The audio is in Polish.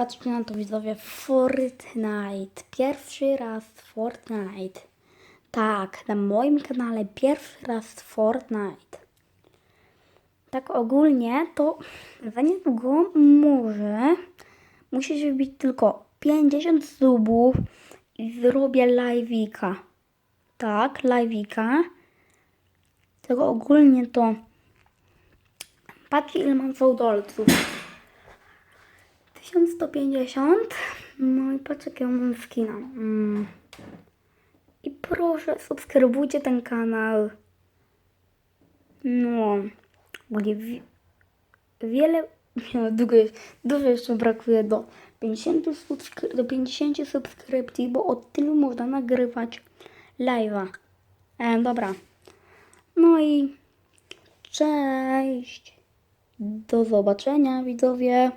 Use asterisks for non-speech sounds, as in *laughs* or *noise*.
Patrzcie na to widzowie, Fortnite. Pierwszy raz Fortnite. Tak, na moim kanale pierwszy raz Fortnite. Tak ogólnie to za niedługo może musisz wbić tylko 50 subów i zrobię live'ika. Tak, live'ika. Tylko ogólnie to patrzcie ile mam fałdolców. 1150. No i patrz jakiego mam skina. Mm. I proszę, subskrybujcie ten kanał. No, będzie wi- wiele, *laughs* no, długo, jest- dużo jeszcze brakuje do 50, subskry- do 50 subskrypcji, bo od tylu można nagrywać live'a. E, dobra. No i cześć. Do zobaczenia widzowie.